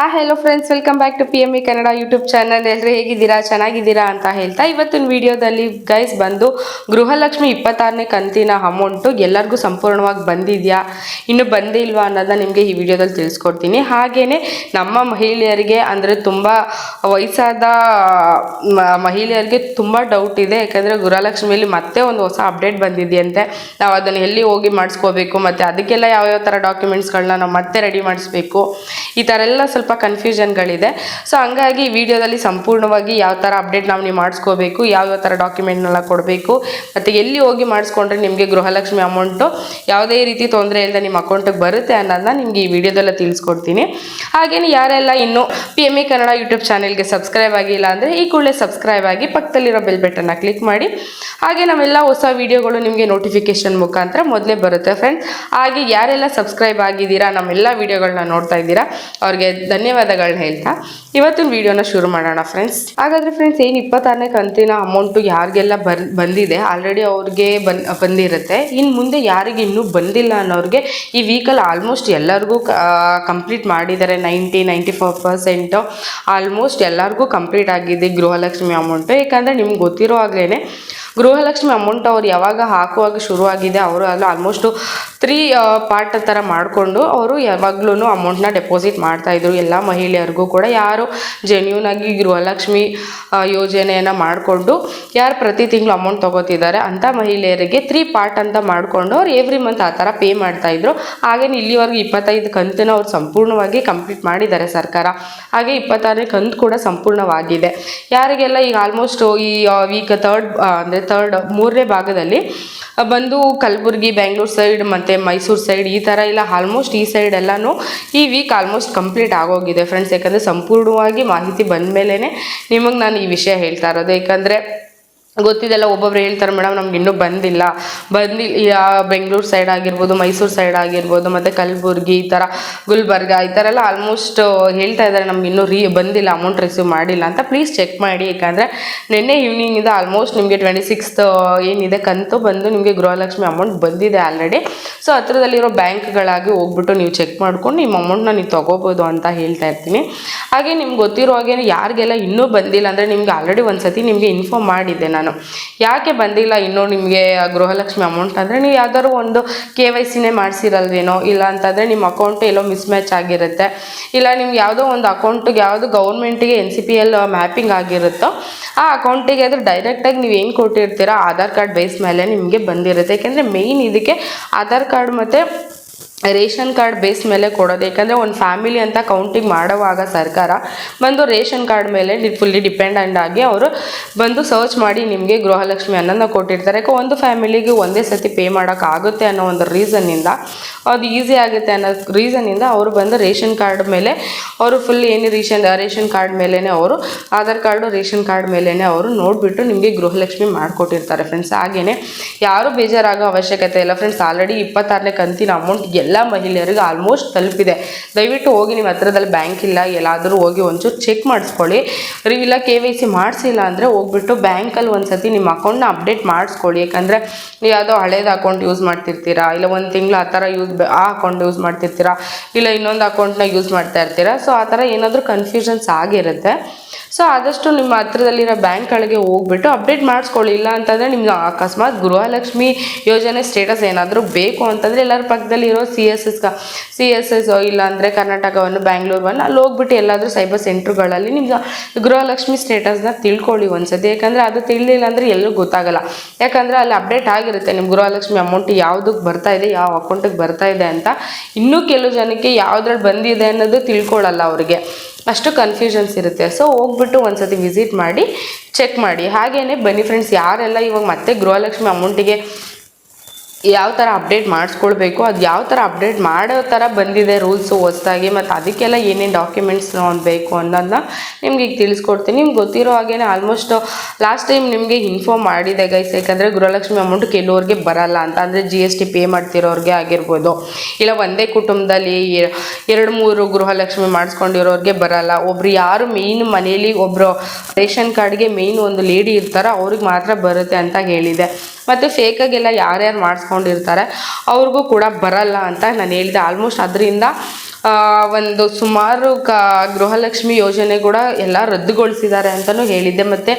ಆ hello friends welcome back to P M E Kannada YouTube channel ಎಲ್ಲರೂ ಹೇಗಿದ್ದೀರಾ? ಚೆನ್ನಾಗಿದ್ದೀರಾ ಅಂತ ಹೇಳ್ತಾ ಇವತ್ತಿನ ವಿಡಿಯೋದಲ್ಲಿ ಗೈಸ್ ಬಂದು ಗೃಹಲಕ್ಷ್ಮಿ ಇಪ್ಪತ್ತಾರನೇ ಕಂತಿನ ಅಮೌಂಟು ಎಲ್ಲರಿಗೂ ಸಂಪೂರ್ಣವಾಗಿ ಬಂದಿದೆಯಾ? ಇನ್ನು ಬಂದಿಲ್ವಾ ಅನ್ನೋದನ್ನ ನಿಮಗೆ ಈ ವಿಡಿಯೋದಲ್ಲಿ ತಿಳಿಸ್ಕೊಡ್ತೀನಿ. ಹಾಗೆಯೇ ನಮ್ಮ ಮಹಿಳೆಯರಿಗೆ ಅಂದರೆ ತುಂಬ ವಯಸ್ಸಾದ ಮಹಿಳೆಯರಿಗೆ ತುಂಬ ಡೌಟ್ ಇದೆ. ಯಾಕೆಂದರೆ ಗೃಹಲಕ್ಷ್ಮಿಯಲ್ಲಿ ಮತ್ತೆ ಒಂದು ಹೊಸ ಅಪ್ಡೇಟ್ ಬಂದಿದೆಯಂತೆ. ನಾವು ಅದನ್ನು ಎಲ್ಲಿ ಹೋಗಿ ಮಾಡಿಸ್ಕೋಬೇಕು? ಮತ್ತು ಅದಕ್ಕೆಲ್ಲ ಯಾವ್ಯಾವ ಥರ ಡಾಕ್ಯುಮೆಂಟ್ಸ್ಗಳನ್ನ ನಾವು ಮತ್ತೆ ರೆಡಿ ಮಾಡಿಸ್ಬೇಕು? ಈ ಥರ ಎಲ್ಲ ಕನ್ಫ್ಯೂಷನ್ಗಳಿದೆ ಸೊ ಹಂಗಾಗಿ ಈ ವಿಡಿಯೋದಲ್ಲಿ ಸಂಪೂರ್ಣವಾಗಿ ಯಾವ ಥರ ಅಪ್ಡೇಟ್ ನಾವು ನೀವು ಮಾಡಿಸ್ಕೋಬೇಕು ಯಾವ್ಯಾವ ಥರ ಡಾಕ್ಯುಮೆಂಟ್ನೆಲ್ಲ ಕೊಡಬೇಕು, ಮತ್ತು ಎಲ್ಲಿ ಹೋಗಿ ಮಾಡಿಸ್ಕೊಂಡ್ರೆ ನಿಮಗೆ ಗೃಹಲಕ್ಷ್ಮಿ ಅಮೌಂಟು ಯಾವುದೇ ರೀತಿ ತೊಂದರೆ ಇಲ್ಲದೆ ನಿಮ್ಮ ಅಕೌಂಟಿಗೆ ಬರುತ್ತೆ ಅನ್ನೋದನ್ನ ನಿಮಗೆ ಈ ವಿಡಿಯೋದಲ್ಲೇ ತಿಳಿಸ್ಕೊಡ್ತೀನಿ. ಹಾಗೆಯೇ ಯಾರೆಲ್ಲ ಇನ್ನೂ P M A Kannada YouTube ಚಾನೆಲ್ಗೆ ಸಬ್ಸ್ಕ್ರೈಬ್ ಆಗಿಲ್ಲ ಅಂದರೆ ಈ ಕೂಡಲೇ ಸಬ್ಸ್ಕ್ರೈಬ್ ಆಗಿ ಪಕ್ಕದಲ್ಲಿರೋ ಬೆಲ್ ಬಟನ್ನ ಕ್ಲಿಕ್ ಮಾಡಿ. ಹಾಗೆ ನಾವೆಲ್ಲ ಹೊಸ ವಿಡಿಯೋಗಳು ನಿಮಗೆ ನೋಟಿಫಿಕೇಶನ್ ಮುಖಾಂತರ ಮೊದಲೇ ಬರುತ್ತೆ ಫ್ರೆಂಡ್ಸ್ ಹಾಗೆ ಯಾರೆಲ್ಲ ಸಬ್ಸ್ಕ್ರೈಬ್ ಆಗಿದ್ದೀರಾ, ನಮ್ಮೆಲ್ಲ ವಿಡಿಯೋಗಳನ್ನ ನೋಡ್ತಾ ಇದ್ದೀರಾ, ಅವ್ರಿಗೆ ಧನ್ಯವಾದಗಳನ್ನ ಹೇಳ್ತಾ ಇವತ್ತಿನ ವಿಡಿಯೋನ ಶುರು ಮಾಡೋಣ ಫ್ರೆಂಡ್ಸ್ ಹಾಗಾದ್ರೆ ಫ್ರೆಂಡ್ಸ್ ಏನು ಇಪ್ಪತ್ತಾರನೇ ಕಂತಿನ ಅಮೌಂಟು ಯಾರಿಗೆಲ್ಲ ಬರ್, ಬಂದಿದೆ? ಆಲ್ರೆಡಿ ಅವ್ರಿಗೆ ಬನ್ ಬಂದಿರುತ್ತೆ. ಇನ್ನು ಮುಂದೆ ಯಾರಿಗೆ ಇನ್ನೂ ಬಂದಿಲ್ಲ ಅನ್ನೋರಿಗೆ ಈ ವೀಕಲ್ಲಿ ಆಲ್ಮೋಸ್ಟ್ ಎಲ್ಲರಿಗೂ ಕಂಪ್ಲೀಟ್ ಮಾಡಿದ್ದಾರೆ. Ninety ninety four percent almost ಎಲ್ಲರಿಗೂ ಕಂಪ್ಲೀಟ್ ಆಗಿದೆ ಗೃಹಲಕ್ಷ್ಮಿ ಅಮೌಂಟು ಯಾಕಂದರೆ ನಿಮ್ಗೆ ಗೊತ್ತಿರೋ ಆಗ್ಲೇ ಗೃಹಲಕ್ಷ್ಮಿ ಅಮೌಂಟ್ ಅವ್ರು ಯಾವಾಗ ಹಾಕುವಾಗ ಶುರುವಾಗಿದೆ, ಅವರು ಅಲ್ಲಿ ಆಲ್ಮೋಸ್ಟು ತ್ರೀ ಪಾರ್ಟ್ ಥರ ಮಾಡಿಕೊಂಡು ಅವರು ಯಾವಾಗ್ಲೂ ಅಮೌಂಟ್ನ ಡೆಪಾಸಿಟ್ ಮಾಡ್ತಾಯಿದ್ರು ಎಲ್ಲ ಮಹಿಳೆಯರಿಗೂ ಕೂಡ ಯಾರು ಜೆನ್ಯೂನ್ ಆಗಿ ಗೃಹಲಕ್ಷ್ಮಿ ಯೋಜನೆಯನ್ನು ಮಾಡಿಕೊಂಡು ಯಾರು ಪ್ರತಿ ತಿಂಗಳು ಅಮೌಂಟ್ ತೊಗೋತಿದ್ದಾರೆ ಅಂಥ ಮಹಿಳೆಯರಿಗೆ ತ್ರೀ ಪಾರ್ಟ್ ಅಂತ ಮಾಡಿಕೊಂಡು ಅವ್ರು ಎವ್ರಿ ಮಂತ್ ಆ ಥರ ಪೇ ಮಾಡ್ತಾಯಿದ್ರು ಹಾಗೇನು ಇಲ್ಲಿವರೆಗೂ ಇಪ್ಪತ್ತೈದು ಕಂತನ್ನ ಅವ್ರು ಸಂಪೂರ್ಣವಾಗಿ ಕಂಪ್ಲೀಟ್ ಮಾಡಿದ್ದಾರೆ ಸರ್ಕಾರ. ಹಾಗೆ ಇಪ್ಪತ್ತಾರನೇ ಕಂತು ಕೂಡ ಸಂಪೂರ್ಣವಾಗಿದೆ. ಯಾರಿಗೆಲ್ಲ ಈಗ ಆಲ್ಮೋಸ್ಟ್ ಈ ವೀಕ್ ತರ್ಡ್ ಅಂದರೆ ತರ್ಡ್ ಮೂರನೇ ಭಾಗದಲ್ಲಿ ಬಂದು ಕಲಬುರಗಿ ಬೆಂಗಳೂರು ಸೈಡ್ ಮತ್ತು ಮೈಸೂರು ಸೈಡ್ ಈ ಥರ ಇಲ್ಲ ಆಲ್ಮೋಸ್ಟ್ ಈ ಸೈಡ್ ಎಲ್ಲಾನು ಈ ವೀಕ್ ಆಲ್ಮೋಸ್ಟ್ ಕಂಪ್ಲೀಟ್ ಆಗೋಗಿದೆ ಫ್ರೆಂಡ್ಸ್ ಯಾಕಂದರೆ ಸಂಪೂರ್ಣವಾಗಿ ಮಾಹಿತಿ ಬಂದ ಮೇಲೇ ನಿಮಗೆ ನಾನು ಈ ವಿಷಯ ಹೇಳ್ತಾ ಇರೋದು. ಯಾಕಂದರೆ ಗೊತ್ತಿದೆಲ್ಲ ಒಬ್ಬೊಬ್ರು ಹೇಳ್ತಾರೆ, ಮೇಡಮ್, ನಮ್ಗೆ ಇನ್ನೂ ಬಂದಿಲ್ಲ. ಬಂದಿ ಬೆಂಗಳೂರು ಸೈಡ್ ಆಗಿರ್ಬೋದು, ಮೈಸೂರು ಸೈಡ್ ಆಗಿರ್ಬೋದು, ಮತ್ತು ಕಲಬುರ್ಗಿ, ಈ ಥರ ಗುಲ್ಬರ್ಗ, ಈ ಥರ ಎಲ್ಲ ಆಲ್ಮೋಸ್ಟ್ ಹೇಳ್ತಾ ಇದ್ದಾರೆ, ನಮ್ಗೆ ಇನ್ನೂ ರೀ ಬಂದಿಲ್ಲ ಅಮೌಂಟ್ ರಿಸೀವ್ ಮಾಡಿಲ್ಲ. ಅಂತ ಪ್ಲೀಸ್ ಚೆಕ್ ಮಾಡಿ, ಯಾಕಂದರೆ ನಿನ್ನೆ ಈವ್ನಿಂಗಿಂದ ಆಲ್ಮೋಸ್ಟ್ ನಿಮಗೆ ಟ್ವೆಂಟಿ ಸಿಕ್ಸ್ತ್ ಏನಿದೆ ಕಂತು ಬಂದು ನಿಮಗೆ ಗೃಹಲಕ್ಷ್ಮಿ ಅಮೌಂಟ್ ಬಂದಿದೆ ಆಲ್ರೆಡಿ ಸೊ ಹತ್ರದಲ್ಲಿರೋ ಬ್ಯಾಂಕ್ಗಳಾಗಿ ಹೋಗ್ಬಿಟ್ಟು ನೀವು ಚೆಕ್ ಮಾಡ್ಕೊಂಡು ನಿಮ್ಮ ಅಮೌಂಟ್ನ ನೀವು ತೊಗೋಬೋದು ಅಂತ ಹೇಳ್ತಾ ಇರ್ತೀನಿ. ಹಾಗೆ ನಿಮ್ಗೆ ಗೊತ್ತಿರೋ ಹಾಗೆ ಯಾರಿಗೆಲ್ಲ ಇನ್ನೂ ಬಂದಿಲ್ಲ, ಅಂದರೆ ನಿಮಗೆ ಆಲ್ರೆಡಿ ಒಂದು ಸತಿ ನಿಮಗೆ ಇನ್ಫಾರ್ಮ್ ಮಾಡಿದ್ದೆ ನಾನು. ಯಾಕೆ ಬಂದಿಲ್ಲ ಇನ್ನೂ ನಿಮಗೆ ಗೃಹಲಕ್ಷ್ಮಿ ಅಮೌಂಟ್ ಅಂದರೆ ನೀವು ಯಾವ್ದಾದ್ರು ಒಂದು ಕೆ ವೈ ಸಿನೇ ಮಾಡಿಸಿರಲ್ವೇನೋ? ಇಲ್ಲ ಅಂತಂದರೆ ನಿಮ್ಮ ಅಕೌಂಟ್ ಎಲ್ಲೋ ಮಿಸ್ಮ್ಯಾಚ್ ಆಗಿರುತ್ತೆ. ಇಲ್ಲ ನಿಮ್ಗೆ ಯಾವುದೋ ಒಂದು ಅಕೌಂಟಿಗೆ ಯಾವುದು ಗೌರ್ಮೆಂಟಿಗೆ N C P L mapping ಆಗಿರುತ್ತೋ, ಆ ಅಕೌಂಟಿಗೆ ಅದು ಡೈರೆಕ್ಟಾಗಿ ನೀವು ಏನು ಕೊಟ್ಟಿರ್ತೀರ? ಆಧಾರ್ ಕಾರ್ಡ್ ಬೇಸ್ ಮೇಲೆ ನಿಮಗೆ ಬಂದಿರುತ್ತೆ. ಯಾಕೆಂದರೆ ಮೇಯ್ನ್ ಇದಕ್ಕೆ ಆಧಾರ್ ಕಾರ್ಡ್ ಮತ್ತು ರೇಷನ್ ಕಾರ್ಡ್ ಬೇಸ್ ಮೇಲೆ ಕೊಡೋದು, ಯಾಕಂದರೆ ಒಂದು ಫ್ಯಾಮಿಲಿ ಅಂತ ಕೌಂಟಿಂಗ್ ಮಾಡುವಾಗ ಸರ್ಕಾರ ಬಂದು ರೇಷನ್ ಕಾರ್ಡ್ ಮೇಲೆ ಫುಲ್ಲಿ ಡಿಪೆಂಡೆಂಟ್ ಆಗಿ ಅವರು ಬಂದು ಸರ್ಚ್ ಮಾಡಿ ನಿಮಗೆ ಗೃಹಲಕ್ಷ್ಮಿ ಅನ್ನೋದನ್ನ ಕೊಟ್ಟಿರ್ತಾರೆ. ಯಾಕೆ ಒಂದು ಫ್ಯಾಮಿಲಿಗೆ ಒಂದೇ ಸತಿ ಪೇ ಮಾಡೋಕ್ಕಾಗುತ್ತೆ ಅನ್ನೋ ಒಂದು ರೀಸನ್ನಿಂದ ಅದು ಈಸಿ ಆಗುತ್ತೆ ಅನ್ನೋ ರೀಸನ್ನಿಂದ ಅವರು ಬಂದು ರೇಷನ್ ಕಾರ್ಡ್ ಮೇಲೆ ಅವರು ಫುಲ್ ಏನು ರೇಷನ್ ರೇಷನ್ ಕಾರ್ಡ್ ಮೇಲೇ ಅವರು, ಆಧಾರ್ ಕಾರ್ಡು, ರೇಷನ್ ಕಾರ್ಡ್ ಮೇಲೇ ಅವರು ನೋಡಿಬಿಟ್ಟು ನಿಮಗೆ ಗೃಹಲಕ್ಷ್ಮಿ ಮಾಡಿಕೊಟ್ಟಿರ್ತಾರೆ. ಫ್ರೆಂಡ್ಸ್ ಹಾಗೆಯೇ ಯಾರು ಬೇಜಾರಾಗೋ ಅವಶ್ಯಕತೆ ಇಲ್ಲ. ಫ್ರೆಂಡ್ಸ್ ಆಲ್ರೆಡಿ ಇಪ್ಪತ್ತಾರನೇ ಕಂತಿನ ಅಮೌಂಟ್ ಎಲ್ಲ ಮಹಿಳೆಯರಿಗೆ ಆಲ್ಮೋಸ್ಟ್ ತಲುಪಿದೆ. ದಯವಿಟ್ಟು ಹೋಗಿ ನಿಮ್ಮ ಹತ್ರದಲ್ಲಿ ಬ್ಯಾಂಕ್ ಇಲ್ಲ, ಎಲ್ಲಾದರೂ ಹೋಗಿ ಒಂಚೂರು ಚೆಕ್ ಮಾಡಿಸ್ಕೊಳ್ಳಿ. ಇಲ್ಲ ಕೆ ವೈ ಸಿ ಮಾಡಿಸಿಲ್ಲ ಅಂದರೆ ಹೋಗ್ಬಿಟ್ಟು ಬ್ಯಾಂಕಲ್ಲಿ ಒಂದು ಸತಿ ನಿಮ್ಮ ಅಕೌಂಟ್ನ ಅಪ್ಡೇಟ್ ಮಾಡಿಸ್ಕೊಳ್ಳಿ. ಯಾಕಂದರೆ ಯಾವುದೋ ಹಳೇದು ಅಕೌಂಟ್ ಯೂಸ್ ಮಾಡ್ತಿರ್ತೀರಾ, ಇಲ್ಲ ಒಂದು ತಿಂಗಳು ಆ ಥರ ಯೂಸ್ ಆ ಅಕೌಂಟ್ ಯೂಸ್ ಮಾಡ್ತಿರ್ತೀರಾ, ಇಲ್ಲ ಇನ್ನೊಂದು ಅಕೌಂಟ್ನ ಯೂಸ್ ಮಾಡ್ತಾ ಇರ್ತೀರಾ ಸೊ ಆ ಥರ ಏನಾದರೂ ಕನ್ಫ್ಯೂಷನ್ಸ್ ಆಗಿರುತ್ತೆ. ಸೊ ಆದಷ್ಟು ನಿಮ್ಮ ಹತ್ರದಲ್ಲಿರೋ ಬ್ಯಾಂಕ್ಗಳಿಗೆ ಹೋಗ್ಬಿಟ್ಟು ಅಪ್ಡೇಟ್ ಮಾಡಿಸ್ಕೊಳ್ಳಿ. ಇಲ್ಲ ಅಂತಂದರೆ ನಿಮ್ಗೆ ಅಕಸ್ಮಾತ್ ಗೃಹಲಕ್ಷ್ಮಿ ಯೋಜನೆ ಸ್ಟೇಟಸ್ ಏನಾದರೂ ಬೇಕು ಅಂತಂದರೆ ಎಲ್ಲರ ಪಕ್ಕದಲ್ಲಿರೋ C S S C S S ಇಲ್ಲಾಂದರೆ ಕರ್ನಾಟಕವನ್ನು ಬ್ಯಾಂಗ್ಳೂರ್ವನ್ನು ಅಲ್ಲಿ ಹೋಗ್ಬಿಟ್ಟು ಎಲ್ಲಾದರೂ ಸೈಬರ್ ಸೆಂಟ್ರ್ಗಳಲ್ಲಿ ನಿಮ್ಗೆ ಗೃಹಲಕ್ಷ್ಮಿ ಸ್ಟೇಟಸ್ನ ತಿಳ್ಕೊಳ್ಳಿ ಒಂದ್ಸತಿ. ಯಾಕಂದರೆ ಅದು ತಿಳಿಲಿಲ್ಲ ಅಂದರೆ ಎಲ್ಲೂ ಗೊತ್ತಾಗಲ್ಲ. ಯಾಕಂದರೆ ಅಲ್ಲಿ ಅಪ್ಡೇಟ್ ಆಗಿರುತ್ತೆ ನಿಮ್ಮ ಗೃಹಲಕ್ಷ್ಮಿ ಅಮೌಂಟ್ ಯಾವುದಕ್ಕೆ ಬರ್ತಾ ಇದೆ, ಯಾವ ಅಕೌಂಟಿಗೆ ಬರ್ತಾ ಇದೆ ಅಂತ. ಇನ್ನೂ ಕೆಲವು ಜನಕ್ಕೆ ಯಾವುದ್ರಲ್ಲಿ ಬಂದಿದೆ ಅನ್ನೋದು ತಿಳ್ಕೊಳ್ಳಲ್ಲ ಅವರಿಗೆ. ಅಷ್ಟು ಕನ್ಫ್ಯೂಷನ್ಸ್ ಇರುತ್ತೆ. ಸೊ ಹೋಗ್ಬಿಟ್ಟು ಒಂದ್ಸತಿ ವಿಸಿಟ್ ಮಾಡಿ ಚೆಕ್ ಮಾಡಿ. ಹಾಗೇನೆ ಬನ್ನಿ ಫ್ರೆಂಡ್ಸ್ ಯಾರೆಲ್ಲ ಇವಾಗ ಮತ್ತೆ ಗೃಹಲಕ್ಷ್ಮಿ ಅಮೌಂಟಿಗೆ ಯಾವ ಥರ ಅಪ್ಡೇಟ್ ಮಾಡಿಸ್ಕೊಳ್ಬೇಕು, ಅದು ಯಾವ ಥರ ಅಪ್ಡೇಟ್ ಮಾಡೋ ಥರ ಬಂದಿದೆ ರೂಲ್ಸು ಹೊಸ್ದಾಗಿ, ಮತ್ತು ಅದಕ್ಕೆಲ್ಲ ಏನೇನು ಡಾಕ್ಯುಮೆಂಟ್ಸ್ ಬೇಕು ಅನ್ನೋದನ್ನ ನಿಮ್ಗೆ ಈಗ ತಿಳಿಸ್ಕೊಡ್ತೀನಿ. ನಿಮ್ಗೆ ಗೊತ್ತಿರೋ ಹಾಗೇನೆ ಆಲ್ಮೋಸ್ಟ್ ಲಾಸ್ಟ್ ಟೈಮ್ ನಿಮಗೆ ಇನ್ಫಾರ್ಮ್ ಮಾಡಿದೆ ಗೈಸ್ ಯಾಕಂದರೆ ಗೃಹಲಕ್ಷ್ಮಿ ಅಮೌಂಟ್ ಕೆಲವ್ರಿಗೆ ಬರಲ್ಲ ಅಂತ. ಅಂದರೆ ಜಿ ಎಸ್ ಟಿ ಪೇ ಮಾಡ್ತಿರೋರಿಗೆ ಆಗಿರ್ಬೋದು. ಇಲ್ಲ ಒಂದೇ ಕುಟುಂಬದಲ್ಲಿ ಎರಡು ಮೂರು ಗೃಹಲಕ್ಷ್ಮಿ ಮಾಡಿಸ್ಕೊಂಡಿರೋರಿಗೆ ಬರಲ್ಲ. ಒಬ್ರು ಯಾರು ಮೇಯ್ನ್ ಮನೇಲಿ ಒಬ್ಬರು ರೇಷನ್ ಕಾರ್ಡ್ಗೆ ಮೇಯ್ನ್ ಒಂದು ಲೇಡಿ ಇರ್ತಾರೋ ಅವ್ರಿಗೆ ಮಾತ್ರ ಬರುತ್ತೆ ಅಂತ ಹೇಳಿದೆ. ಮತ್ತು ಫೇಕಾಗೆಲ್ಲ ಯಾರ್ಯಾರು ಮಾಡಿಸ್ಕೊಂಡಿರ್ತಾರೆ, ಅವ್ರಿಗೂ ಕೂಡ ಬರಲ್ಲ ಅಂತ ನಾನು ಹೇಳಿದೆ. ಆಲ್ಮೋಸ್ಟ್ ಅದರಿಂದ ಒಂದು ಸುಮಾರು ಕ, ಗೃಹಲಕ್ಷ್ಮಿ ಯೋಜನೆ ಕೂಡ ಎಲ್ಲ ರದ್ದುಗೊಳಿಸಿದ್ದಾರೆ ಅಂತಲೂ ಹೇಳಿದ್ದೆ. ಮತ್ತು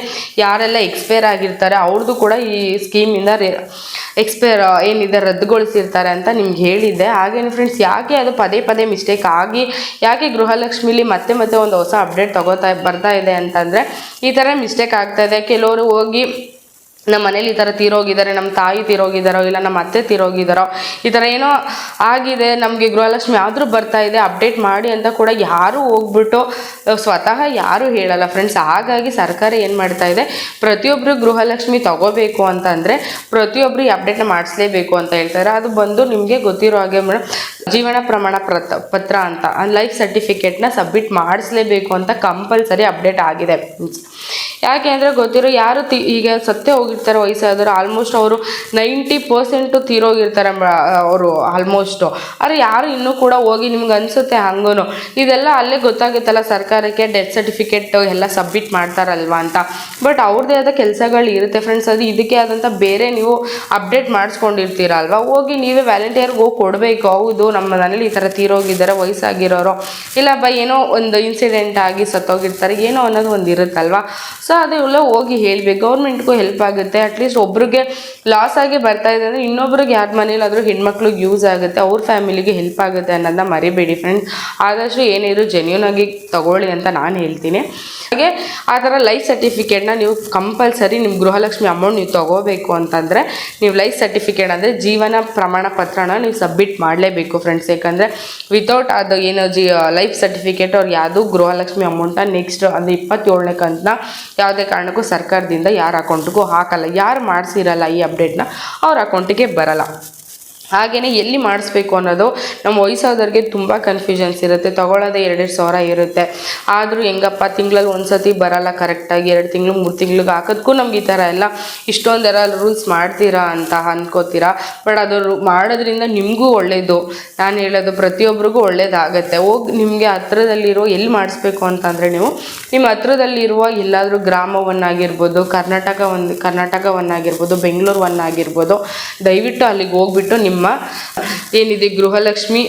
ಯಾರೆಲ್ಲ ಎಕ್ಸ್ಪೈರ್ ಆಗಿರ್ತಾರೆ ಅವ್ರದ್ದು ಕೂಡ ಈ ಸ್ಕೀಮಿಂದ ಎಕ್ಸ್ಪೈರ್ ಏನಿದೆ ರದ್ದುಗೊಳಿಸಿರ್ತಾರೆ ಅಂತ ನಿಮ್ಗೆ ಹೇಳಿದ್ದೆ. ಹಾಗೇನು ಫ್ರೆಂಡ್ಸ್ ಯಾಕೆ ಅದು ಪದೇ ಪದೇ ಮಿಸ್ಟೇಕ್ ಆಗಿ, ಯಾಕೆ ಗೃಹಲಕ್ಷ್ಮಿಲಿ ಮತ್ತೆ ಮತ್ತೆ ಒಂದು ಹೊಸ ಅಪ್ಡೇಟ್ ತಗೋತಾ ಬರ್ತಾ ಇದೆ ಅಂತಂದರೆ, ಈ ಥರ ಮಿಸ್ಟೇಕ್ ಆಗ್ತಾ ಇದೆ. ಕೆಲವರು ಹೋಗಿ ನಮ್ಮ ಮನೇಲಿ ಈ ಥರ ತೀರೋಗಿದ್ದಾರೆ, ನಮ್ಮ ತಾಯಿ ತೀರೋಗಿದ್ದಾರೋ, ಇಲ್ಲ ನಮ್ಮ ಅತ್ತೆ ತೀರೋಗಿದ್ದಾರೋ, ಈ ಥರ ಏನೋ ಆಗಿದೆ, ನಮಗೆ ಗೃಹಲಕ್ಷ್ಮಿ ಆದರೂ ಬರ್ತಾ ಇದೆ, ಅಪ್ಡೇಟ್ ಮಾಡಿ ಅಂತ ಕೂಡ ಯಾರೂ ಹೋಗ್ಬಿಟ್ಟು ಸ್ವತಃ ಯಾರೂ ಹೇಳಲ್ಲ. ಫ್ರೆಂಡ್ಸ್, ಹಾಗಾಗಿ ಸರ್ಕಾರ ಏನು ಮಾಡ್ತಾ ಇದೆ ಪ್ರತಿಯೊಬ್ಬರು ಗೃಹಲಕ್ಷ್ಮಿ ತಗೋಬೇಕು ಅಂತಂದರೆ ಪ್ರತಿಯೊಬ್ಬರು ಈ ಅಪ್ಡೇಟ್ನ ಮಾಡಿಸ್ಲೇಬೇಕು ಅಂತ ಹೇಳ್ತಾರೆ ಅದು ಬಂದು ನಿಮಗೆ ಗೊತ್ತಿರೋ ಹಾಗೆ ಮೇಡಮ್, ಜೀವನ ಪ್ರಮಾಣ ಪ್ರತ, ಪತ್ರ ಅಂತ ಲೈಫ್ ಸರ್ಟಿಫಿಕೇಟ್ನ ಸಬ್ಮಿಟ್ ಮಾಡಿಸ್ಲೇಬೇಕು ಅಂತ ಕಂಪಲ್ಸರಿ ಅಪ್ಡೇಟ್ ಆಗಿದೆ. ಯಾಕೆ ಅಂದರೆ ಗೊತ್ತಿರೋ ಯಾರು ತಿ, ಈಗ ಸತ್ತೇ ಹೋಗಿರ್ತಾರೆ ವಯಸ್ಸಾದವರು ಆಲ್ಮೋಸ್ಟ್ ಅವರು ನೈಂಟಿ ಪರ್ಸೆಂಟು ತೀರೋಗಿರ್ತಾರೆ ಅವರು ಆಲ್ಮೋಸ್ಟು ಆದರೆ ಯಾರು ಇನ್ನೂ ಕೂಡ ಹೋಗಿ ನಿಮ್ಗೆ ಅನಿಸುತ್ತೆ ಹಂಗೂ ಇದೆಲ್ಲ ಅಲ್ಲೇ ಗೊತ್ತಾಗುತ್ತಲ್ಲ, ಸರ್ಕಾರಕ್ಕೆ ಡೆತ್ ಸರ್ಟಿಫಿಕೇಟ್ ಎಲ್ಲ ಸಬ್ಮಿಟ್ ಮಾಡ್ತಾರಲ್ವಾ ಅಂತ. ಬಟ್ ಅವ್ರದ್ದೇ ಆದ ಕೆಲಸಗಳು ಇರುತ್ತೆ ಫ್ರೆಂಡ್ಸ್ ಅದು ಇದಕ್ಕೆ ಆದಂಥ ಬೇರೆ ನೀವು ಅಪ್ಡೇಟ್ ಮಾಡಿಸ್ಕೊಂಡಿರ್ತೀರಲ್ವಾ? ಹೋಗಿ ನೀವೇ ವ್ಯಾಲೆಂಟಿಯರ್ಗೆ ಹೋಗಿ ಕೊಡಬೇಕು, ಹೌದು, ನಮ್ಮ ಮನೇಲಿ ಈ ಥರ ತೀರೋಗಿದ್ದಾರೆ, ವಯಸ್ಸಾಗಿರೋರು. ಇಲ್ಲ ಬೈ, ಏನೋ ಒಂದು ಇನ್ಸಿಡೆಂಟ್ ಆಗಿ ಸತ್ತೋಗಿರ್ತಾರೆ, ಏನೋ ಅನ್ನೋದು ಒಂದು ಇರುತ್ತಲ್ವಾ ಸೊ ಅದೆಲ್ಲ ಹೋಗಿ ಹೇಳಬೇಕು. ಗೌರ್ಮೆಂಟ್ಗೂ ಹೆಲ್ಪ್ ಆಗುತ್ತೆ. ಅಟ್ಲೀಸ್ಟ್ ಒಬ್ರಿಗೆ ಲಾಸ್ ಆಗಿ ಬರ್ತಾ ಇದೆ ಅಂದರೆ ಇನ್ನೊಬ್ರಿಗೆ ಯಾರ ಮನೇಲಾದರೂ ಹೆಣ್ಮಕ್ಳಿಗೆ ಯೂಸ್ ಆಗುತ್ತೆ, ಅವ್ರ ಫ್ಯಾಮಿಲಿಗೆ ಹೆಲ್ಪ್ ಆಗುತ್ತೆ ಅನ್ನೋದನ್ನ ಮರಿಬೇಡಿ ಫ್ರೆಂಡ್ಸ್ ಆದಷ್ಟು ಏನಿದ್ರು ಜೆನ್ಯೂನ್ ಆಗಿ ತಗೊಳ್ಳಿ ಅಂತ ನಾನು ಹೇಳ್ತೀನಿ. ಹಾಗೆ ಆ ಥರ ಲೈಫ್ ಸರ್ಟಿಫಿಕೇಟ್ನ ನೀವು ಕಂಪಲ್ಸರಿ ನಿಮ್ಮ ಗೃಹಲಕ್ಷ್ಮಿ ಅಮೌಂಟ್ ನೀವು ತಗೋಬೇಕು ಅಂತಂದರೆ ನೀವು ಲೈಫ್ ಸರ್ಟಿಫಿಕೇಟ್ ಅಂದರೆ ಜೀವನ ಪ್ರಮಾಣ ಪತ್ರನ ನೀವು ಸಬ್ಮಿಟ್ ಮಾಡಲೇಬೇಕು ಫ್ರೆಂಡ್ಸ್ ಯಾಕಂದರೆ ವಿತೌಟ್ ಅದು ಏನು ಜಿ ಲೈಫ್ ಸರ್ಟಿಫಿಕೇಟ್ ಅವ್ರು ಯಾವುದು ಗೃಹಲಕ್ಷ್ಮಿ ಅಮೌಂಟ್ನ ನೆಕ್ಸ್ಟ್ ಅಂದರೆ ಇಪ್ಪತ್ತೇಳನೇ ಕಂತನ್ನ ಯಾವುದೇ ಕಾರಣಕ್ಕೂ ಸರ್ಕಾರದಿಂದ ಯಾರ ಅಕೌಂಟ್ಗೂ ಹಾಕಲ್ಲ ಯಾರು ಮಾಡಿಸಿರಲ್ಲ ಈ ಅಪ್ಡೇಟ್ನ ಅವ್ರ ಅಕೌಂಟಿಗೆ ಬರಲ್ಲ. ಹಾಗೆಯೇ ಎಲ್ಲಿ ಮಾಡಿಸ್ಬೇಕು ಅನ್ನೋದು ನಮ್ಮ ವಯಸ್ಸಾದವ್ರಿಗೆ ತುಂಬ ಕನ್ಫ್ಯೂಷನ್ಸ್ ಇರುತ್ತೆ. ತಗೊಳ್ಳೋದೆ ಎರಡೆರಡು ಸಾವಿರ ಇರುತ್ತೆ. ಆದರೂ ಹೆಂಗಪ್ಪ, ತಿಂಗಳಲ್ಲಿ ಒಂದು ಸತಿ ಬರಲ್ಲ ಕರೆಕ್ಟಾಗಿ ಎರಡು ತಿಂಗಳು, ಮೂರು ತಿಂಗ್ಳಿಗೆ ಹಾಕೋದಕ್ಕೂ ನಮ್ಗೆ ಈ ಥರ ಎಲ್ಲ ಇಷ್ಟೊಂದೆಲ್ಲ ರೂಲ್ಸ್ ಮಾಡ್ತೀರಾ ಅಂತ ಅಂದ್ಕೋತೀರಾ ಬಟ್ ಅದು ಮಾಡೋದ್ರಿಂದ ನಿಮಗೂ ಒಳ್ಳೆಯದು ನಾನು ಹೇಳೋದು ಪ್ರತಿಯೊಬ್ಬರಿಗೂ ಒಳ್ಳೇದಾಗತ್ತೆ. ಹೋಗಿ ನಿಮಗೆ ಹತ್ರದಲ್ಲಿರೋ ಎಲ್ಲಿ ಮಾಡಿಸ್ಬೇಕು ಅಂತಂದರೆ ನೀವು ನಿಮ್ಮ ಹತ್ರದಲ್ಲಿರುವ ಎಲ್ಲಾದರೂ ಗ್ರಾಮವನ್ನಾಗಿರ್ಬೋದು, ಕರ್ನಾಟಕ ಒಂದು, ಕರ್ನಾಟಕವನ್ನಾಗಿರ್ಬೋದು ಬೆಂಗಳೂರು ಒನ್ ಆಗಿರ್ಬೋದು ದಯವಿಟ್ಟು ಅಲ್ಲಿಗೆ ಹೋಗ್ಬಿಟ್ಟು ನಿಮ್ಮ ಏನಿದೆ ಗೃಹಲಕ್ಷ್ಮಿ?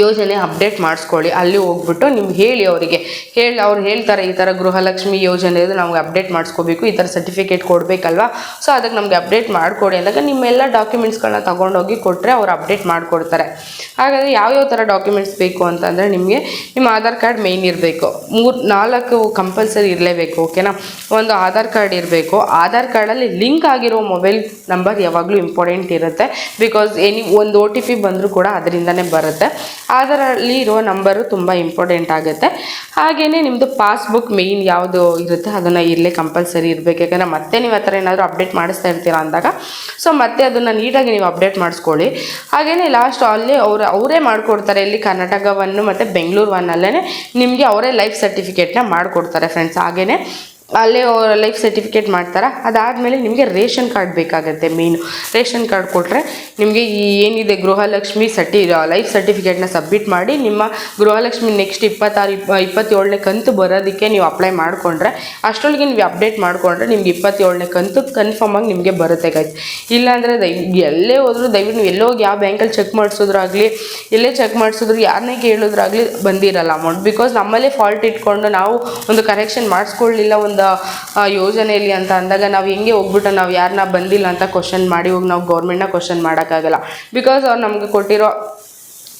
ಯೋಜನೆ ಅಪ್ಡೇಟ್ ಮಾಡಿಸ್ಕೊಳ್ಳಿ. ಅಲ್ಲಿ ಹೋಗ್ಬಿಟ್ಟು ನಿಮ್ಗೆ ಹೇಳಿ ಅವರಿಗೆ. ಹೇಳಿ, ಅವ್ರು ಹೇಳ್ತಾರೆ, ಈ ಥರ ಗೃಹಲಕ್ಷ್ಮಿ ಯೋಜನೆ ಇದು ನಮಗೆ ಅಪ್ಡೇಟ್ ಮಾಡಿಸ್ಕೋಬೇಕು, ಈ ಥರ ಸರ್ಟಿಫಿಕೇಟ್ ಕೊಡಬೇಕಲ್ವಾ? ಸೊ ಅದಕ್ಕೆ ನಮಗೆ ಅಪ್ಡೇಟ್ ಮಾಡಿಕೊಡಿ ಅಂದಾಗ ನಿಮ್ಮೆಲ್ಲ ಡಾಕ್ಯುಮೆಂಟ್ಸ್ಗಳನ್ನ ತೊಗೊಂಡೋಗಿ ಕೊಟ್ಟರೆ ಅವ್ರು ಅಪ್ಡೇಟ್ ಮಾಡಿಕೊಡ್ತಾರೆ. ಹಾಗಾದರೆ ಯಾವ್ಯಾವ ಥರ ಡಾಕ್ಯುಮೆಂಟ್ಸ್ ಬೇಕು ಅಂತಂದರೆ ನಿಮಗೆ ನಿಮ್ಮ ಆಧಾರ್ ಕಾರ್ಡ್ ಮೇಯ್ನ್ ಇರಬೇಕು. ಮೂರು, ನಾಲ್ಕು ಕಂಪಲ್ಸರಿ ಇರಲೇಬೇಕು ಓಕೆನಾ ಒಂದು ಆಧಾರ್ ಕಾರ್ಡ್ ಇರಬೇಕು. ಆಧಾರ್ ಕಾರ್ಡಲ್ಲಿ ಲಿಂಕ್ ಆಗಿರೋ ಮೊಬೈಲ್ ನಂಬರ್ ಯಾವಾಗಲೂ ಇಂಪಾರ್ಟೆಂಟ್ ಇರುತ್ತೆ. ಬಿಕಾಸ್ ಎನಿ ಒಂದು ಒ ಟಿ ಪಿ ಬಂದರೂ ಕೂಡ ಅದರಿಂದನೇ ಬರುತ್ತೆ. ಅದರಲ್ಲಿ ಇರೋ ನಂಬರು ತುಂಬ ಇಂಪಾರ್ಟೆಂಟ್ ಆಗುತ್ತೆ. ಹಾಗೆಯೇ ನಿಮ್ಮದು ಪಾಸ್ಬುಕ್ ಮೇಯ್ನ್ ಯಾವುದು ಇರುತ್ತೆ ಅದನ್ನು ಇರಲೇ ಕಂಪಲ್ಸರಿ ಇರಬೇಕು. ಯಾಕಂದರೆ ಮತ್ತೆ ನೀವು ಆ ಥರ ಏನಾದರೂ ಅಪ್ಡೇಟ್ ಮಾಡಿಸ್ತಾ ಇರ್ತೀರಾ ಅಂದಾಗ ಸೊ ಮತ್ತೆ ಅದನ್ನು ನೀಟಾಗಿ ನೀವು ಅಪ್ಡೇಟ್ ಮಾಡಿಸ್ಕೊಳ್ಳಿ. ಹಾಗೆಯೇ ಲಾಸ್ಟ್ ಅಲ್ಲಿ ಅವರು ಅವರೇ ಮಾಡಿಕೊಡ್ತಾರೆ ಇಲ್ಲಿ ಕರ್ನಾಟಕವನ್ನು ಮತ್ತು ಬೆಂಗಳೂರು ಒನ್ನಲ್ಲೇ ನಿಮಗೆ ಅವರೇ ಲೈಫ್ ಸರ್ಟಿಫಿಕೇಟ್ನ ಮಾಡಿಕೊಡ್ತಾರೆ ಫ್ರೆಂಡ್ಸ್ ಹಾಗೆಯೇ ಅಲ್ಲೇ ಲೈಫ್ ಸರ್ಟಿಫಿಕೇಟ್ ಮಾಡ್ತಾರೆ? ಅದಾದಮೇಲೆ ನಿಮಗೆ ರೇಷನ್ ಕಾರ್ಡ್ ಬೇಕಾಗುತ್ತೆ ಮೇನು ರೇಷನ್ ಕಾರ್ಡ್ ಕೊಟ್ಟರೆ ನಿಮಗೆ ಈ ಏನಿದೆ ಗೃಹಲಕ್ಷ್ಮಿ ಸರ್ಟಿ ಲೈಫ್ ಸರ್ಟಿಫಿಕೇಟ್ನ ಸಬ್ಮಿಟ್ ಮಾಡಿ ನಿಮ್ಮ ಗೃಹಲಕ್ಷ್ಮಿ ನೆಕ್ಸ್ಟ್ ಇಪ್ಪತ್ತಾರು, ಇಪ್ಪ, ಇಪ್ಪತ್ತೇಳನೇ ಕಂತು ಬರೋದಕ್ಕೆ ನೀವು ಅಪ್ಲೈ ಮಾಡಿಕೊಂಡ್ರೆ ಅಷ್ಟರೊಳಗೆ ನೀವು ಅಪ್ಡೇಟ್ ಮಾಡಿಕೊಂಡ್ರೆ ನಿಮ್ಗೆ ಇಪ್ಪತ್ತೇಳನೇ ಕಂತು ಕನ್ಫರ್ಮ್ ಆಗಿ ನಿಮಗೆ ಬರುತ್ತೆ ಗಾಯ್ತು ಇಲ್ಲಾಂದರೆ ದಯ ಎಲ್ಲೇ ಹೋದರೂ ದಯವಿಟ್ಟು ನೀವು ಎಲ್ಲೋ ಯಾವ ಬ್ಯಾಂಕಲ್ಲಿ ಚೆಕ್ ಮಾಡಿಸೋದ್ರಾಗಲಿ, ಎಲ್ಲೇ ಚೆಕ್ ಮಾಡಿಸಿದ್ರು ಯಾರನ್ನೇ ಕೇಳೋದ್ರಾಗಲಿ ಬಂದಿರಲ್ಲ ಅಮೌಂಟ್ ಬಿಕಾಸ್ ನಮ್ಮಲ್ಲೇ ಫಾಲ್ಟ್ ಇಟ್ಕೊಂಡು ನಾವು ಒಂದು ಕರೆಕ್ಷನ್ ಮಾಡಿಸ್ಕೊಳ್ಳಿಲ್ಲ ಒಂದು ಆ, ಯೋಜನೆಯಲ್ಲಿ ಅಂತ ಅಂದಾಗ ನಾವು ಹೆಂಗೆ ಹೋಗ್ಬಿಟ್ಟು ನಾವು ಯಾರನ್ನ ಬಂದಿಲ್ಲ ಅಂತ ಕ್ವಶನ್ ಮಾಡಿ ಹೋಗಿ ನಾವು ಗೌರ್ಮೆಂಟ್ನ ಕ್ವಶನ್ ಮಾಡೋಕ್ಕಾಗಲ್ಲ. ಬಿಕಾಸ್ ಅವ್ರು ನಮಗೆ ಕೊಟ್ಟಿರೋ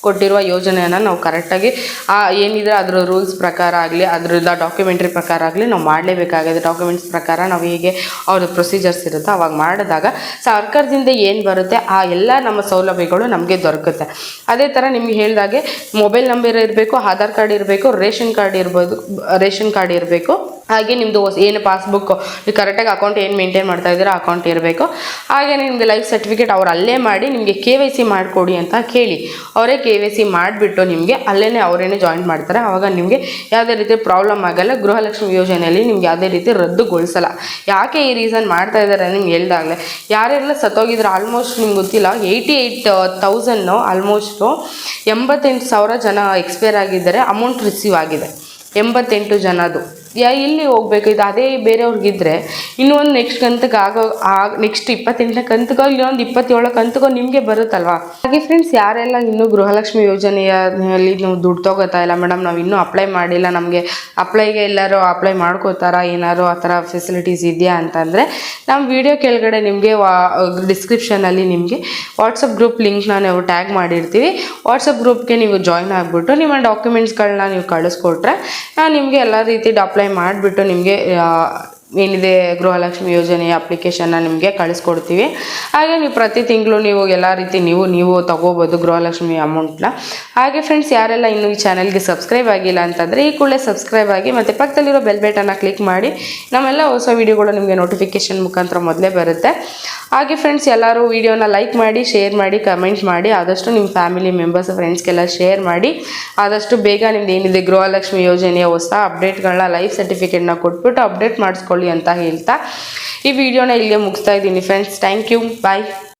ಕೊಟ್ಟಿರುವ ಯೋಜನೆಯನ್ನು ನಾವು ಕರೆಕ್ಟಾಗಿ ಆ ಏನಿದೆ ಅದರ ರೂಲ್ಸ್ ಪ್ರಕಾರ ಆಗಲಿ ಅದ್ರದ್ದು ಡಾಕ್ಯುಮೆಂಟ್ರಿ ಪ್ರಕಾರ ಆಗಲಿ ನಾವು ಮಾಡಲೇಬೇಕಾಗಿದೆ ಡಾಕ್ಯುಮೆಂಟ್ಸ್ ಪ್ರಕಾರ ನಾವು ಹೇಗೆ ಅವ್ರದ್ದು ಪ್ರೊಸೀಜರ್ಸ್ ಇರುತ್ತೆ ಅವಾಗ ಮಾಡಿದಾಗ ಸರ್ಕಾರದಿಂದ ಏನು ಬರುತ್ತೆ ಆ ಎಲ್ಲ ನಮ್ಮ ಸೌಲಭ್ಯಗಳು ನಮಗೆ ದೊರಕುತ್ತೆ. ಅದೇ ಥರ ನಿಮ್ಗೆ ಹೇಳಿದಾಗೆ ಮೊಬೈಲ್ ನಂಬರ್ ಇರಬೇಕು ಆಧಾರ್ ಕಾರ್ಡ್ ಇರಬೇಕು ರೇಷನ್ ಕಾರ್ಡ್ ಇರ್ಬೋದು ರೇಷನ್ ಕಾರ್ಡ್ ಇರಬೇಕು. ಹಾಗೆ ನಿಮ್ಮದು ಏನು ಪಾಸ್ಬುಕ್ ನೀವು ಕರೆಕ್ಟಾಗಿ ಅಕೌಂಟ್ ಏನು ಮೇಂಟೈನ್ ಮಾಡ್ತಾ ಇದ್ದೀರಾ ಅಕೌಂಟ್ ಇರಬೇಕು. ಹಾಗೆ ನಿಮ್ಮದು ಲೈಫ್ ಸರ್ಟಿಫಿಕೇಟ್ ಅವ್ರು ಅಲ್ಲೇ ಮಾಡಿ ನಿಮಗೆ ಕೆ ವೈ ಸಿ ಮಾಡಿಕೊಡಿ ಅಂತ ಕೇಳಿ. ಅವರೇ ಕೆ ವೈ ಸಿ ಮಾಡಿಬಿಟ್ಟು ನಿಮಗೆ ಅಲ್ಲೇ ಅವರೇನೆ ಜಾಯಿನ್ ಮಾಡ್ತಾರೆ. ಆವಾಗ ನಿಮಗೆ ಯಾವುದೇ ರೀತಿ ಪ್ರಾಬ್ಲಮ್ ಆಗಲ್ಲ, ಗೃಹಲಕ್ಷ್ಮಿ ಯೋಜನೆಯಲ್ಲಿ ನಿಮ್ಗೆ ಯಾವುದೇ ರೀತಿ ರದ್ದುಗೊಳಿಸಲ್ಲ. ಯಾಕೆ ಈ ರೀಸನ್ ಮಾಡ್ತಾ ಇದ್ದಾರೆ ನಿಮ್ಗೆ ಹೇಳ್ದಾಗಲೇ, ಯಾರೆಲ್ಲ ಸತ್ತೋಗಿದ್ರೆ ಆಲ್ಮೋಸ್ಟ್ ನಿಮ್ಗೆ ಗೊತ್ತಿಲ್ಲ ಏಯ್ಟಿ ಏಯ್ಟ್ ತೌಸಂಡು ಆಲ್ಮೋಸ್ಟು ಎಂಬತ್ತೆಂಟು ಸಾವಿರ ಜನ ಎಕ್ಸ್ಪೈರ್ ಆಗಿದ್ದಾರೆ ಅಮೌಂಟ್ ರಿಸೀವ್ ಆಗಿದೆ. ಎಂಬತ್ತೆಂಟು ಜನದು ಯಾ ಎಲ್ಲಿ ಹೋಗ್ಬೇಕು. ಇದು ಅದೇ ಬೇರೆಯವ್ರಿಗಿದ್ರೆ. ಇನ್ನೂ ಒಂದು ನೆಕ್ಸ್ಟ್ ಕಂತಕ್ಕೆ ಆಗೋ, ಆಗ ನೆಕ್ಸ್ಟ್ ಇಪ್ಪತ್ತೆಂಟನೇ ಕಂತಿಗೋ ಇನ್ನೊಂದು ಇಪ್ಪತ್ತೇಳು ಕಂತಿಗೋ ನಿಮಗೆ ಬರುತ್ತಲ್ವಾ? ಹಾಗೆ ಫ್ರೆಂಡ್ಸ್ ಯಾರೆಲ್ಲ ಇನ್ನೂ ಗೃಹಲಕ್ಷ್ಮಿ ಯೋಜನೆಯಲ್ಲಿ ನೀವು ದುಡ್ಡು ತೊಗೋತಾ ಇಲ್ಲ ಮೇಡಮ್ ನಾವು ಇನ್ನೂ ಅಪ್ಲೈ ಮಾಡಿಲ್ಲ ನಮಗೆ. ಅಪ್ಲೈಗೆ ಎಲ್ಲರೂ ಅಪ್ಲೈ ಮಾಡ್ಕೋತಾರ? ಏನಾದ್ರು ಆ ಥರ ಫೆಸಿಲಿಟೀಸ್ ಇದೆಯಾ ಅಂತಂದರೆ ನಮ್ಮ ವಿಡಿಯೋ ಕೆಳಗಡೆ ನಿಮಗೆ ವಾ ಡಿಸ್ಕ್ರಿಪ್ಷನಲ್ಲಿ ನಿಮಗೆ ವಾಟ್ಸಪ್ ಗ್ರೂಪ್ ಲಿಂಕ್ನ ನಾವು ಟ್ಯಾಗ್ ಮಾಡಿರ್ತೀವಿ. ವಾಟ್ಸಪ್ ಗ್ರೂಪ್ಗೆ ನೀವು ಜಾಯ್ನ್ ಆಗಿಬಿಟ್ಟು, ನಿಮ್ಮ ಡಾಕ್ಯುಮೆಂಟ್ಸ್ಗಳನ್ನ ನೀವು ಕಳಿಸ್ಕೊಟ್ರೆ, ನಾನು ನಿಮಗೆ ಎಲ್ಲ ರೀತಿ ಅಪ್ಲೈ ಮಾಡಿಬಿಟ್ಟು ನಿಮಗೆ ಏನಿದೆ ಗೃಹಲಕ್ಷ್ಮಿ ಯೋಜನೆಯ ಅಪ್ಲಿಕೇಶನ್ನ ನಿಮಗೆ ಕಳಿಸ್ಕೊಡ್ತೀವಿ. ಹಾಗೆ ನೀವು ಪ್ರತಿ ತಿಂಗಳು ನೀವು ಎಲ್ಲ ರೀತಿ ನೀವು ನೀವು ತಗೋಬೋದು ಗೃಹಲಕ್ಷ್ಮಿ ಅಮೌಂಟ್ನ ಹಾಗೆ ಫ್ರೆಂಡ್ಸ್ ಯಾರೆಲ್ಲ ಇನ್ನೂ ಈ ಚಾನಲ್ಗೆ ಸಬ್ಸ್ಕ್ರೈಬ್ ಆಗಿಲ್ಲ ಅಂತಂದರೆ ಈ ಕೂಡಲೇ ಸಬ್ಸ್ಕ್ರೈಬ್ ಆಗಿ ಮತ್ತು ಪಕ್ಕದಲ್ಲಿರೋ ಬೆಲ್ ಬಟನ್ನ ಕ್ಲಿಕ್ ಮಾಡಿ. ನಮ್ಮೆಲ್ಲ ಹೊಸ ವೀಡಿಯೋಗಳು ನಿಮಗೆ ನೋಟಿಫಿಕೇಷನ್ ಮುಖಾಂತರ ಮೊದಲೇ ಬರುತ್ತೆ. ಹಾಗೆ ಫ್ರೆಂಡ್ಸ್ ಎಲ್ಲರೂ ವೀಡಿಯೋನ ಲೈಕ್ ಮಾಡಿ ಶೇರ್ ಮಾಡಿ ಕಮೆಂಟ್ ಮಾಡಿ, ಆದಷ್ಟು ನಿಮ್ಮ ಫ್ಯಾಮಿಲಿ ಮೆಂಬರ್ಸ್ ಫ್ರೆಂಡ್ಸ್ಗೆಲ್ಲ ಶೇರ್ ಮಾಡಿ, ಆದಷ್ಟು ಬೇಗ ನಿಮ್ದು ಏನಿದೆ ಗೃಹಲಕ್ಷ್ಮಿ ಯೋಜನೆಯ ಹೊಸ ಅಪ್ಡೇಟ್ಗಳನ್ನ ಲೈಫ್ ಸರ್ಟಿಫಿಕೇಟ್ನ ಕೊಟ್ಬಿಟ್ಟು ಅಪ್ಡೇಟ್ ಮಾಡಿಸ್ಕೊಳ್ಳಿ. ಅಂತ ಹೇಳ್ತಾ ಈ ವಿಡಿಯೋನ ಇಲ್ಲಿಗೆ ಮುಗಿಸ್ತಾ ಇದ್ದೀನಿ ಫ್ರೆಂಡ್ಸ್ ಥ್ಯಾಂಕ್ ಯು ಬಾಯ್